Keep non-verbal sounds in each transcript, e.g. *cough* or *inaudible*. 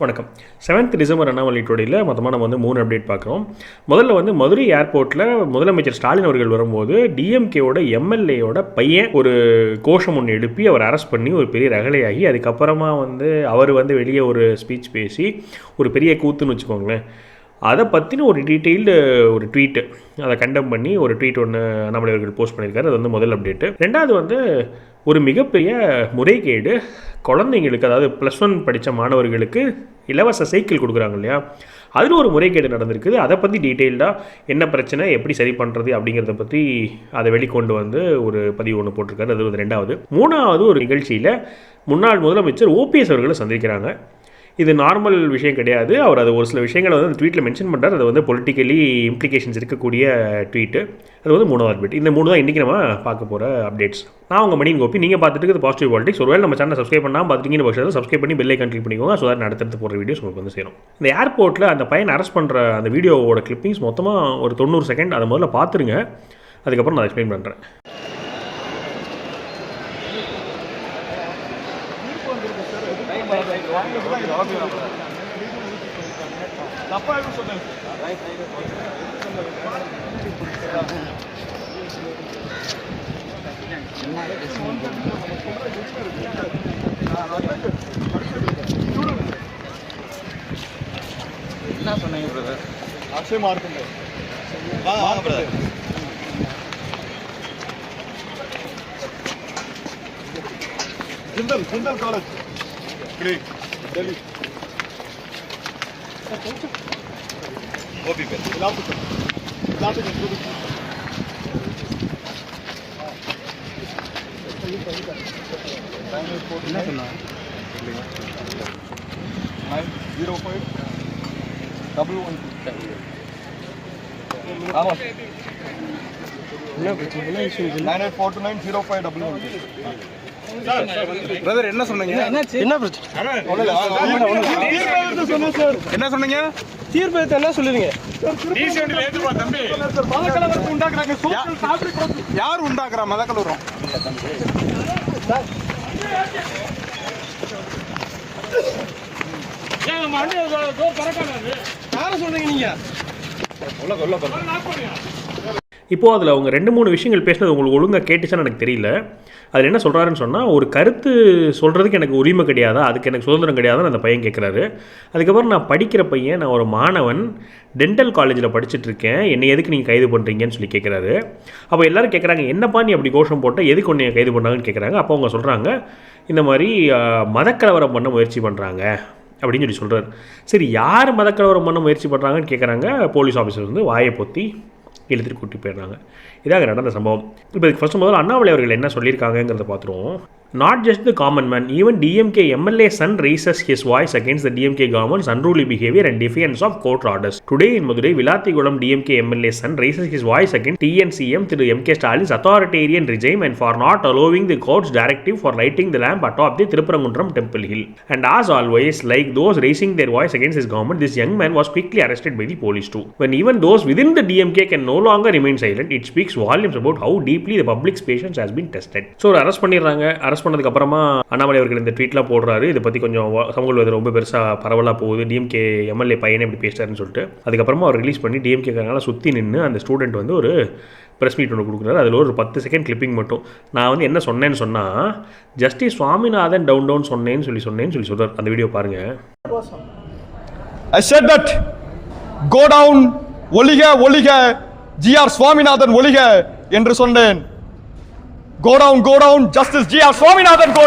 வணக்கம். Seventh December Annamalai டோடியில் மொத்தமாக நம்ம வந்து மூணு அப்டேட் பார்க்குறோம். முதல்ல வந்து மதுரை ஏர்போர்ட்டில் முதலமைச்சர் ஸ்டாலின் அவர்கள் வரும்போது டிஎம்கேவோட எம்எல்ஏயோட பையன் ஒரு கோஷம் ஒன்று எழுப்பி அவர் அரெஸ்ட் பண்ணி ஒரு பெரிய ரகலையாகி அதுக்கப்புறமா வந்து அவர் வந்து வெளியே ஒரு ஸ்பீச் பேசி ஒரு பெரிய கூத்துன்னு வச்சுக்கோங்களேன். அதை பற்றின ஒரு டீட்டெயில்டு ஒரு ட்வீட்டு அதை கண்டம் பண்ணி ஒரு ட்வீட் ஒன்று அண்ணாமலை அவர்கள் போஸ்ட் பண்ணியிருக்காரு. அது வந்து முதல் அப்டேட்டு ரெண்டாவது வந்து ஒரு மிகப்பெரிய முறைகேடு குழந்தைங்களுக்கு அதாவது ப்ளஸ் ஒன் படித்த மாணவர்களுக்கு இலவச சைக்கிள் கொடுக்குறாங்க இல்லையா? அதில் ஒரு முறைகேடு நடந்திருக்குது. அதை பற்றி டீட்டெயில்டாக என்ன பிரச்சனை எப்படி சரி பண்ணுறது அப்படிங்கிறத பற்றி அதை வெளிக்கொண்டு வந்து ஒரு பதிவு ஒன்று போட்டிருக்காரு. அது வந்து ரெண்டாவது. மூணாவது ஒரு நிகழ்ச்சியில் முன்னாள் முதலமைச்சர் ஓபிஎஸ் அவர்களை சந்திக்கிறாங்க. இது நார்மல் விஷயம் கிடையாது. அவர் அது ஒரு சில விஷயங்களை வந்து அந்த ட்வீட்டில் மென்ஷன் பண்ணுறாரு அது வந்து பொலிட்டிக்கலி இம்ப்ளிகேஷன்ஸ் இருக்கக்கூடிய ட்வீட்டு அது வந்து மூணாவது அப்டேட் இந்த மூணு தான் இன்றைக்கி நம்ம பார்க்க போகிற அப்டேட்ஸ் நான் உங்கள் மணியின் கோப்பி நீங்கள் பார்த்துட்டு இது பாசிட்டிவ் பாலிட்டிக்ஸ் ஒருவேளை நம்ம சேனல் சப்ஸ்கிரைப் பண்ணால் பார்த்துட்டீங்கன்னு பட்சத்தில் சப்ஸ்கிரைப் பண்ணி பெல்லை கண்ட்ரி பண்ணிக்கோங்க. ஸோ அதை அடுத்தடுத்து போகிற வீடியோஸ் உங்களுக்கு வந்து சேரும். இந்த ஏர்போர்ட்டில் அந்த பையன் அரெஸ்ட் பண்ணுற அந்த வீடியோவோட கிளிப்பிங்ஸ் மொத்தமாக ஒரு தொண்ணூறு செகண்ட் அதை முதல்ல பார்த்துருங்க. அதுக்கப்புறம் நான் எக்ஸ்பிளைன் பண்ணுறேன் தப்பா எதுவும் சொன்னேன் என்ன சொன்னீங்க brother Akshay Markande brother Jindal Jindal college great Delhi Gopi பேர் விழாப்புக்கம் விழாப்புக்கம் புது என்ன சொன்னா nine zero five double one ஆமாம் nine eight four two nine zero five double one brother என்ன சொன்னீங்க? என்ன பிரச்சனை? என்ன சொன்னீங்க? தீர்ப்பு என்ன சொல்லுவீங்க? யார் உண்டாக்குறா மதக்கலவரம் யாரை சொல்றீங்க நீங்க? இப்போது அதில் அவங்க ரெண்டு மூணு விஷயங்கள் பேசினது உங்களுக்கு ஒழுங்காக கேட்டுச்சான்னு எனக்கு தெரியல. அதில் என்ன சொல்கிறாருன்னு சொன்னால் ஒரு கருத்து சொல்கிறதுக்கு எனக்கு உரிமை கிடையாதா? அதுக்கு எனக்கு சுதந்திரம் கிடையாதுன்னு அந்த பையன் கேட்குறாரு அதுக்கப்புறம் நான் படிக்கிற பையன் நான் ஒரு மாணவன் டென்டல் காலேஜில் படிச்சுட்டு இருக்கேன் என்னை எதுக்கு நீங்கள் கைது பண்ணுறீங்கன்னு சொல்லி கேட்குறாரு அப்போ எல்லோரும் கேட்குறாங்க என்னப்பா நீ அப்படி கோஷம் போட்டால் எதுக்கு உன்னை கைது பண்ணாங்கன்னு கேட்குறாங்க அப்போ அவங்க சொல்கிறாங்க இந்த மாதிரி மதக்கலவரம் பண்ண முயற்சி பண்ணுறாங்க அப்படின்னு சொல்லி சொல்கிறார் சரி யார் மதக்கலவரம் பண்ண முயற்சி பண்ணுறாங்கன்னு கேட்குறாங்க போலீஸ் ஆஃபீஸர் வந்து வாயை பொத்தி இழுத்துட்டு கூட்டி போயிடுறாங்க. இதாக நடந்த சம்பவம். இப்போ இதுக்கு ஃபஸ்ட்டு முதல்ல அண்ணாமலை அவர்கள் என்ன சொல்லியிருக்காங்கங்கிறத பார்த்துருவோம். Not just the common man even dmk mla son raises his voice against the dmk government's unruly behavior and defiance of court orders today in Madurai Vilathikulam DMK MLA son raises his voice against TNCM Thiru M K authoritarian regime and for not allowing the court's directive for lighting the lamp atop the Thiruparankundram temple hill and as always like those raising their voice against his government this young man was quickly arrested by the police too when even those within the DMK can no longer remain silent it speaks volumes about how deeply the public's patience has been tested so arrest பண்ணிடுறாங்க arrest பண்ணதுக்கு அப்புறமா அண்ணாமலை அவர்கள் இந்த ட்வீட்லாம் போடுறாரு. இதை பற்றி கொஞ்சம் சமூக விவாதம் ரொம்ப பெருசாக பரவலாக போகுது. டிஎம்கே எம்எல்ஏ பையனை இப்படி பேசுறாருன்னு சொல்லிட்டு. அதுக்கப்புறமா அவர் ரிலீஸ் பண்ணி டிஎம்கே காரங்களாம் சுற்றி நின்று அந்த ஸ்டூடெண்ட் வந்து ஒரு ப்ரெஸ் மீட் ஒன்று கொடுக்குறாரு. அதில் ஒரு பத்து செகண்ட் கிளிப்பிங் மட்டும். நான் வந்து என்ன சொன்னேன்னு சொன்னால் ஜஸ்டிஸ் சுவாமிநாதன் டவுன் டவுன் சொன்னேன்னு சொல்லி சொன்னேன்னு சொல்லி சொல்கிறார் அந்த வீடியோ பாருங்கள் I said that go down ஒளிக ஒளிக ஜிஆர் சுவாமிநாதன் ஒளிக என்று சொன்னேன். Godown godown justice G justice GR Swaminathan go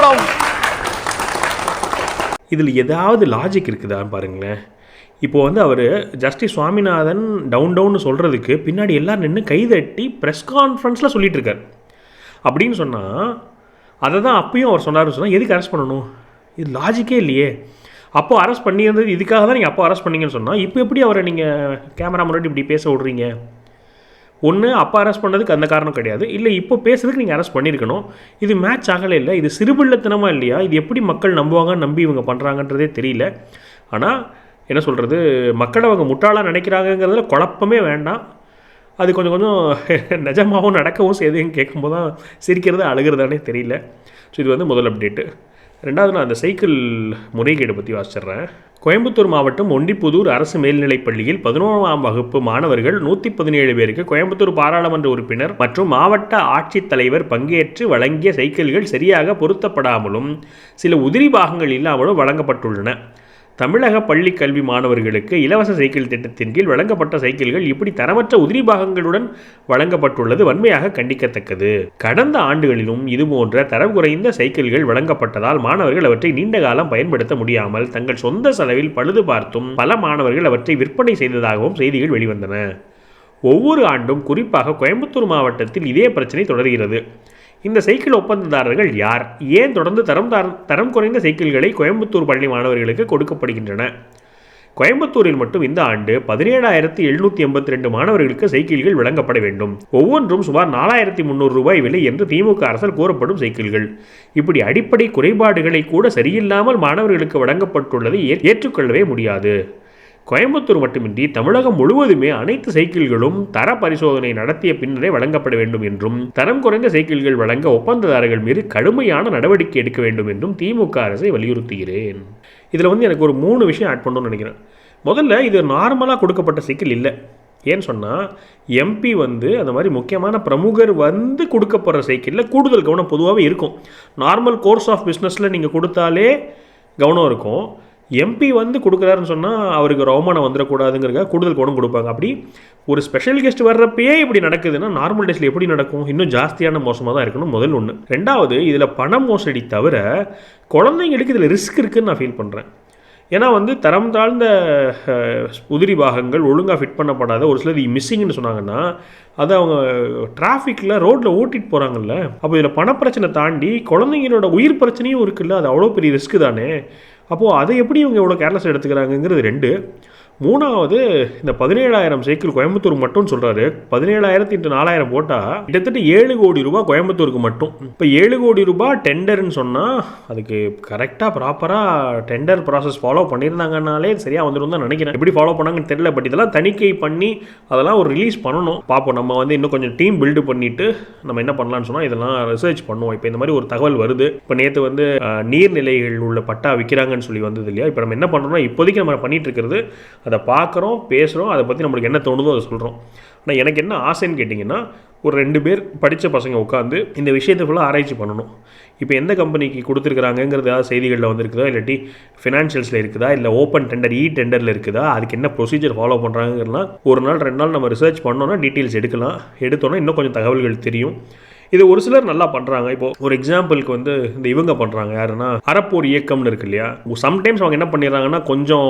இதில் ஏதாவது லாஜிக் இருக்குதா பாருங்களேன். இப்போது வந்து அவர் ஜஸ்டிஸ் சுவாமிநாதன் டவுன் டவுன்னு சொல்கிறதுக்கு பின்னாடி எல்லாரும் நின்று கைதட்டி ப்ரெஸ் கான்ஃபரன்ஸில் சொல்லிகிட்டு இருக்கார் அப்படின்னு சொன்னால் அதை தான் அப்பயும் அவர் சொன்னார்னு சொன்னால் எதுக்கு அரெஸ்ட் பண்ணணும்? இது லாஜிக்கே இல்லையே. அப்போ அரெஸ்ட் பண்ணியிருந்தது இதுக்காக தான் நீங்கள் அப்போ அரெஸ்ட் பண்ணீங்கன்னு சொன்னால் இப்போ எப்படி அவரை நீங்கள் கேமரா முன்னாடி இப்படி பேச விட்றீங்க? ஒன்று அப்போ அரெஸ்ட் பண்ணதுக்கு அந்த காரணம் கிடையாது. இல்லை இப்போ பேசுறதுக்கு நீங்கள் அரெஸ்ட் பண்ணியிருக்கணும் இது மேட்ச் ஆகலை இல்லை இது சிறுபிள்ளத்தனமாக இல்லையா? இது எப்படி மக்கள் நம்புவாங்க நம்பி இவங்க பண்ணுறாங்கன்றதே தெரியல. ஆனால் என்ன சொல்கிறது மக்களை அவங்க முட்டாளாக நினைக்கிறாங்கங்கிறதுல குழப்பமே வேண்டாம். அது கொஞ்சம் கொஞ்சம் *laughs* நிஜமாகவும் நடக்கவும் செய்யுதுன்னு கேட்கும்போது தான் சிரிக்கிறது அழுகிறதானே தெரியல. ஸோ இது வந்து முதல் அப்டேட்டு ரெண்டாவது நான் அந்த சைக்கிள் முறைகேடு பற்றி வாசிடுறேன் கோயம்புத்தூர் மாவட்டம் ஒண்டிப்புதூர் அரசு மேல்நிலைப் பள்ளியில் பதினோராம் வகுப்பு மாணவர்கள் நூற்றி பதினேழு பேருக்கு கோயம்புத்தூர் பாராளுமன்ற உறுப்பினர் மற்றும் மாவட்ட ஆட்சித்தலைவர் பங்கேற்று வழங்கிய சைக்கிள்கள் சரியாக பொருத்தப்படாமலும் சில உதிரி பாகங்கள் இல்லாமலும் வழங்கப்பட்டுள்ளன. தமிழக பள்ளி கல்வி மாணவர்களுக்கு இலவச சைக்கிள் திட்டத்தின் கீழ் வழங்கப்பட்ட சைக்கிள்கள் இப்படி தரமற்ற உதிரி பாகங்களுடன் வழங்கப்பட்டுள்ளது வன்மையாக கண்டிக்கத்தக்கது. கடந்த ஆண்டுகளிலும் இதுபோன்ற தரம் குறைந்த சைக்கிள்கள் வழங்கப்பட்டதால் மாணவர்கள் அவற்றை நீண்ட காலம் பயன்படுத்த முடியாமல் தங்கள் சொந்த செலவில் பழுது பார்த்தும் பல மாணவர்கள் அவற்றை விற்பனை செய்ததாகவும் செய்திகள் வெளிவந்தன. ஒவ்வொரு ஆண்டும் குறிப்பாக கோயம்புத்தூர் மாவட்டத்தில் இதே பிரச்சனை தொடர்கிறது. இந்த சைக்கிள் ஒப்பந்ததாரர்கள் யார்? ஏன் தொடர்ந்து தரம் தரம் குறைந்த சைக்கிள்களை கோயம்புத்தூர் பள்ளி மாணவர்களுக்கு கொடுக்கப்படுகின்றன? கோயம்புத்தூரில் மட்டும் இந்த ஆண்டு பதினேழாயிரத்தி எழுநூற்றி எண்பத்தி ரெண்டு மாணவர்களுக்கு சைக்கிள்கள் வழங்கப்பட வேண்டும். ஒவ்வொன்றும் சுமார் நாலாயிரத்தி முந்நூறு ரூபாய் விலை என்று திமுக அரசால் கூறப்படும் சைக்கிள்கள். இப்படி அடிப்படை குறைபாடுகளை கூட சரியில்லாமல் மாணவர்களுக்கு வழங்கப்பட்டுள்ளதை ஏற்றுக்கொள்ளவே முடியாது. கோயம்புத்தூர் மட்டுமின்றி தமிழகம் முழுவதுமே அனைத்து சைக்கிள்களும் தர பரிசோதனை நடத்திய பின்னரே வழங்கப்பட வேண்டும் என்றும் தரம் குறைந்த சைக்கிள்கள் வழங்க ஒப்பந்ததாரர்கள் மீது கடுமையான நடவடிக்கை எடுக்க வேண்டும் என்றும் திமுக அரசை வலியுறுத்துகிறேன். இதில் வந்து எனக்கு ஒரு மூணு விஷயம் ஆட் பண்ணணும்னு நினைக்கிறேன். முதல்ல இது நார்மலாக கொடுக்கப்பட்ட சைக்கிள் இல்லை. ஏன்னு சொன்னால் எம்பி வந்து அந்த மாதிரி முக்கியமான பிரமுகர் வந்து கொடுக்கப்படுற சைக்கிளில் கூடுதல் கவனம் பொதுவாகவே இருக்கும். நார்மல் கோர்ஸ் ஆஃப் பிஸ்னஸில் நீங்கள் கொடுத்தாலே கவனம் இருக்கும். எம்பி வந்து கொடுக்குறாருன்னு சொன்னால் அவருக்கு ஒரு அவமானம் கூடுதல் கவனம் கொடுப்பாங்க. அப்படி ஒரு ஸ்பெஷல் கெஸ்ட் வர்றப்பயே இப்படி நடக்குதுன்னா நார்மல் டேஸில் எப்படி நடக்கும்? இன்னும் ஜாஸ்தியான மோசமாக தான் இருக்கணும் முதல் ஒன்று ரெண்டாவது இதில் பண மோசடி தவிர குழந்தைங்களுக்கு இதில் ரிஸ்க் இருக்குதுன்னு நான் ஃபீல் பண்ணுறேன் ஏன்னா வந்து தரம் தாழ்ந்த உதிரி பாகங்கள் ஒழுங்காக ஃபிட் பண்ணப்படாத ஒரு சிலது மிஸ்ஸிங்னு சொன்னாங்கன்னா அது அவங்க டிராஃபிக்கில் ரோட்டில் ஓட்டிட்டு போகிறாங்கல்ல அப்போ இதில் பணப்பிரச்சனை தாண்டி குழந்தைங்களோட உயிர் பிரச்சனையும் இருக்குல்ல அது அவ்வளோ பெரிய ரிஸ்க்கு தானே? அப்போது அதை எப்படி இவங்க இவ்வளோ கேர்லெஸ் எடுத்துக்கிறாங்கங்கிறது ரெண்டு. மூணாவது இந்த பதினேழாயிரம் சைக்கிள் கோயம்புத்தூர் மட்டும் சொல்கிறாரு பதினேழாயிரத்தி இன்ட்டு நாலாயிரம் போட்டால் கிட்டத்தட்ட ஏழு கோடி ரூபா கோயம்புத்தூருக்கு மட்டும். இப்போ ஏழு கோடி ரூபா டெண்டர்னு சொன்னால் அதுக்கு கரெக்டாக ப்ராப்பராக டெண்டர் ப்ராசஸ் ஃபாலோ பண்ணியிருந்தாங்கனாலே சரியாக வந்துடும் தான் நினைக்கிறேன். எப்படி ஃபாலோ பண்ணாங்கன்னு தெரியல பட் இதெல்லாம் தணிக்கை பண்ணி அதெல்லாம் ஒரு ரிலீஸ் பண்ணணும். பார்ப்போம் நம்ம வந்து இன்னும் கொஞ்சம் டீம் பில்டு பண்ணிட்டு நம்ம என்ன பண்ணலாம்னு சொன்னால் இதெல்லாம் ரிசர்ச் பண்ணுவோம். இப்போ இந்த மாதிரி ஒரு தகவல் வருது. இப்போ நேற்று வந்து நீர்நிலைகள் உள்ள பட்டா விற்கிறாங்கன்னு சொல்லி வந்தது இல்லையா? இப்போ நம்ம என்ன பண்ணுறோம்னா இப்போதைக்கு நம்ம பண்ணிட்டு இருக்கிறது அதை பார்க்குறோம் பேசுகிறோம் அதை பற்றி நம்மளுக்கு என்ன தோணுதோ அதை சொல்கிறோம் ஆனால் எனக்கு என்ன ஆசைன்னு கேட்டிங்கன்னா ஒரு ரெண்டு பேர் படித்த பசங்க உட்காந்து இந்த விஷயத்தை ஃபுல்லாக ஆராய்ச்சி பண்ணணும். இப்போ எந்த கம்பெனிக்கு கொடுத்துருக்குறாங்கங்கிறது ஏதாவது செய்திகளில் வந்திருக்குதா? இல்லாட்டி ஃபினான்ஷியல்ஸில் இருக்குதா? இல்லை ஓப்பன் டெண்டர் இ டெண்டரில் இருக்குதா? அதுக்கு என்ன ப்ரொசீஜர் ஃபாலோ பண்ணுறாங்கிறலாம் ஒரு நாள் ரெண்டு நாள் நம்ம ரிசர்ச் பண்ணோன்னா டீட்டெயில்ஸ் எடுக்கலாம். எடுத்தோன்னா இன்னும் கொஞ்சம் தகவல்கள் தெரியும். இது ஒரு சிலர் நல்லா பண்ணுறாங்க இப்போ ஒரு எக்ஸாம்பிளுக்கு வந்து இந்த இவங்க பண்ணுறாங்க யாருன்னா அறப்போர் இயக்கம்னு இருக்கு இல்லையா? சம்டைம்ஸ் அவங்க என்ன பண்ணிடுறாங்கன்னா கொஞ்சம்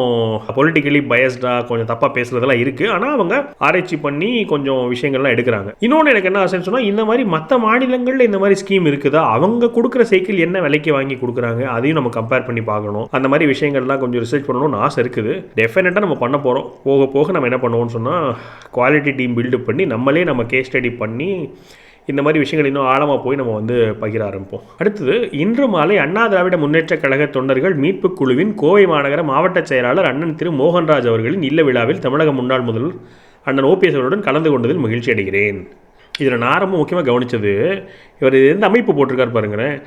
பொலிட்டிக்கலி பயஸ்டாக கொஞ்சம் தப்பாக பேசுறதெல்லாம் இருக்குது ஆனால் அவங்க ஆராய்ச்சி பண்ணி கொஞ்சம் விஷயங்கள்லாம் எடுக்கிறாங்க. இன்னொன்று எனக்கு என்ன ஆசைன்னு சொன்னால் இந்த மாதிரி மற்ற மாநிலங்களில் இந்த மாதிரி ஸ்கீம் இருக்குதா? அவங்க கொடுக்குற சைக்கிள் என்ன விலைக்கு வாங்கி கொடுக்குறாங்க? அதையும் நம்ம கம்பேர் பண்ணி பார்க்கணும். அந்த மாதிரி விஷயங்கள்லாம் கொஞ்சம் ரிசர்ச் பண்ணணும்னு ஆசை இருக்குது. டெஃபினட்டாக நம்ம பண்ண போகிறோம் போக போக நம்ம என்ன பண்ணுவோம்னு சொன்னால் குவாலிட்டி டீம் பில்டு பண்ணி நம்மளே நம்ம கேஸ் ஸ்டடி பண்ணி இந்த மாதிரி விஷயங்கள் இன்னும் ஆழமாக போய் நம்ம வந்து பகிர ஆரம்பிப்போம். அடுத்தது இன்று மாலை அண்ணா திராவிட முன்னேற்றக் கழக தொண்டர்கள் மீட்பு குழுவின் கோவை மாநகர மாவட்ட செயலாளர் அண்ணன் திரு மோகன்ராஜ் அவர்களின் இல்ல விழாவில் தமிழக முன்னாள் முதல்வர் அண்ணன் ஓபிஎஸ் அவருடன் கலந்து கொண்டதில் மகிழ்ச்சி அடைகிறேன். இதில் நான் ரொம்ப முக்கியமாக கவனித்தது இவர் இது எந்த அமைப்பு போட்டிருக்கார் பாருங்களேன்.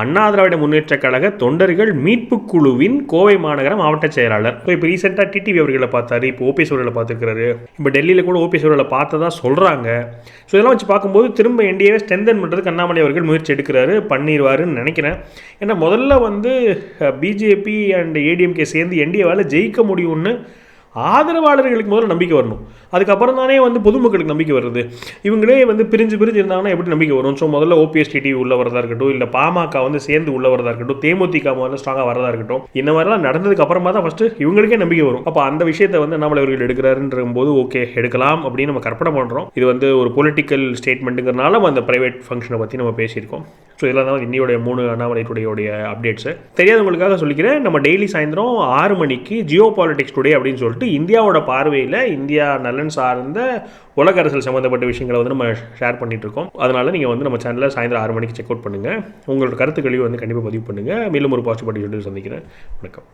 அண்ணா திராவிட முன்னேற்ற கழக தொண்டர்கள் மீட்பு குழுவின் கோவை மாநகர மாவட்ட செயலாளர். ஸோ இப்போ ரீசெண்டாக டிடிவி அவர்களை பார்த்தாரு இப்போ ஓபிஎஸ் அவர்களை பார்த்துருக்காரு இப்போ டெல்லியில் கூட ஓபிஎஸ் அவர்களை பார்த்ததா சொல்கிறாங்க ஸோ இதெல்லாம் வச்சு பார்க்கும்போது திரும்ப என்டிஏவை ஸ்ட்ரென்தன் பண்ணுறதுக்கு அண்ணாமலை அவர்கள் முயற்சி எடுக்கிறாரு பண்ணிடுவாருன்னு நினைக்கிறேன். ஏன்னா முதல்ல வந்து பிஜேபி அண்ட் ஏடிஎம்கே சேர்ந்து என்டிஏவால் ஜெயிக்க முடியும்னு ஆதரவாளர்களுக்கு முதல்ல நம்பிக்கை வரணும். அதுக்கப்புறம் தானே வந்து பொதுமக்களுக்கு நம்பிக்கை வருது. இவங்களே வந்து பிரிஞ்சு பிரிஞ்சு இருந்தாங்கன்னா எப்படி நம்பிக்கை வரும்? ஸோ முதல்ல ஓபிஎஸ் டிடி உள்ள வரதா இருக்கட்டும் இல்லை பாமக வந்து சேர்ந்து உள்ள வரதா இருக்கட்டும் தேமுதிக முதல்ல ஸ்ட்ராங்காக வரதா இருக்கட்டும் இந்த மாதிரிலாம் நடந்ததுக்கு அப்புறமா தான் ஃபஸ்ட்டு இவங்களுக்கே நம்பிக்கை வரும். அப்போ அந்த விஷயத்தை வந்து அண்ணாமலை இவர்கள் எடுக்கிறாருன்ற போது ஓகே எடுக்கலாம் அப்படின்னு நம்ம கற்பனை பண்ணுறோம் இது வந்து ஒரு பொலிட்டிக்கல் ஸ்டேட்மெண்ட்டுங்கிறனால நம்ம அந்த ப்ரைவேட் ஃபங்க்ஷனை பற்றி நம்ம பேசியிருக்கோம். ஸோ இதெல்லாம் தான் இன்னையோடைய மூணு அண்ணாமலையுடைய அப்டேட்ஸு தெரியாதவங்களுக்காக சொல்லிக்கிறேன். நம்ம டெய்லி சாயந்தரம் ஆறு மணிக்கு ஜியோ பாலிடிக்ஸ் டுடே அப்படின்னு சொல்லிட்டு இந்தியாவோட பார்வையில் இந்தியா நலன் சார்ந்த உலக அரசியல் சம்மந்தப்பட்ட விஷயங்களை வந்து நம்ம ஷேர் பண்ணிட்டு இருக்கோம். அதனால நீங்கள் வந்து நம்ம சேனலில் சாயந்தரம் ஆறு மணிக்கு செக் அவுட் பண்ணுங்கள் உங்களோட கருத்துக்களையும் வந்து கண்டிப்பாக பதிவு பண்ணுங்கள் மேலும் ஒரு பாசிட்டிவ் சந்திக்கிறேன். வணக்கம்.